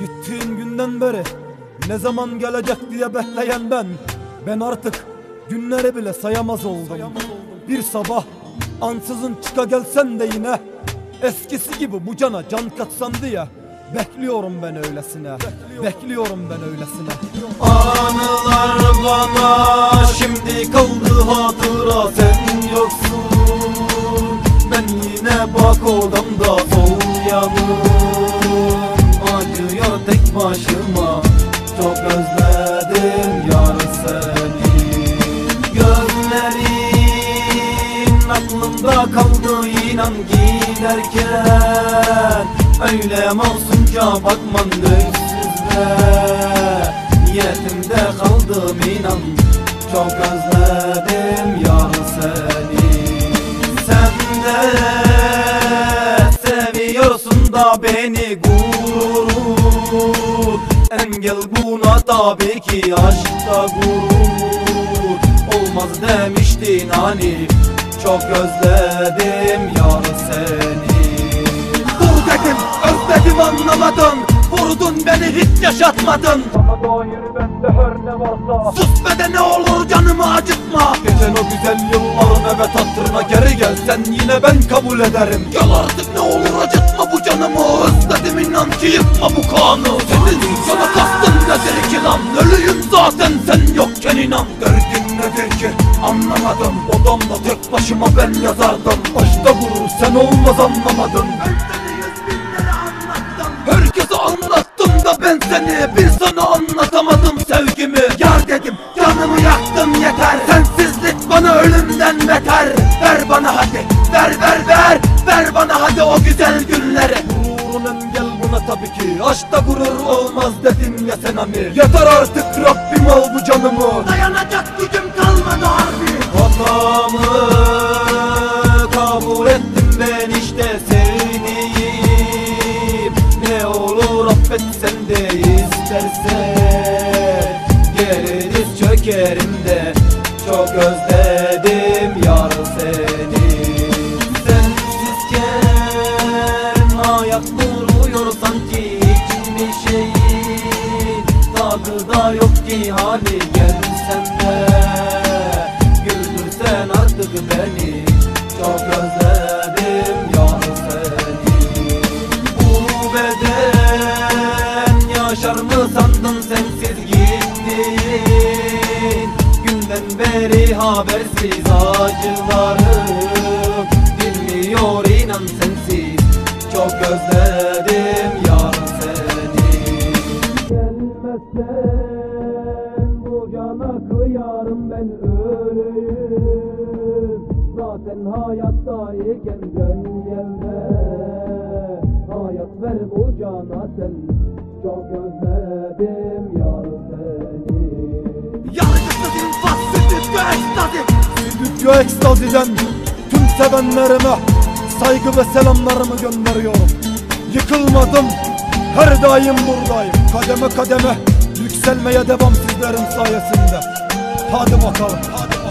Gittiğin günden beri ne zaman gelecek diye bekleyen ben Ben artık günleri bile sayamaz oldum. Bir sabah ansızın çıka gelsen de yine Eskisi gibi bu cana can katsan diye Bekliyorum ben öylesine Bekliyorum ben öylesine. Anılar bana şimdi kaldı hatıra sen yoksun. Ben yine bak odamda sol yanım. Acıyor tek başıma çok özledim yar seni. Gözlerin aklımda kaldı inan giderken. Öyle masumca bakman gözsüzle Niyetimde kaldım inan Çok özledim yar seni. Sen de seviyorsun da beni gurur. Engel buna tabii ki aşkta gurur. Olmaz demiştin hani Çok özledim yar seni. Dur dedim özledim anlamadın. Vurdun beni hiç yaşatmadın. Sana dair bende her ne varsa. Sus be de ne olur canımı acıtma. Geçen o güzel yılların evet hatırına geri gel Sen yine ben kabul ederim. Gel artık ne olur acıtma bu canımı. Özledim inan ki yıkma bu kanı. Senin sana kastın nedir ki lan? Ölüyüm zaten sen yokken inan. Derdin nedir ki? Anlamadım. Odamda tek başıma ben yazardım. Başta vurur sen olmaz anlamadın. Ben yaktın yeter Sensizlik bana ölümden beter. Ver bana hadi ver ver ver Ver bana hadi o güzel günleri. Gururun engel buna tabii ki. Aşkta gurur olmaz dedim ya sen ami Yeter artık Rabbim al bu canımı. Dayanacak gücüm kalmadı harbi Hatamı kabul ettim ben işte sevdiğim. Ne olur affet sen de istersen. Geliriz çökerim de çok özledim yar seni. Sensizken duruyor Günden beri habersiz acılarım Dinmiyor inan sensiz. Çok özledim yar seni. Gelmezsen bu cana kıyarım ben ölürüm. Zaten hayattayken dön gelme Hayat ver bu cana sen. Çok özledim yar Stüdyo Ekstazi'den tüm sevenlerime saygı ve selamlarımı gönderiyorum. Yıkılmadım, her daim buradayım. Kademe kademe yükselmeye devam sizlerin sayesinde. Hadi bakalım. Hadi.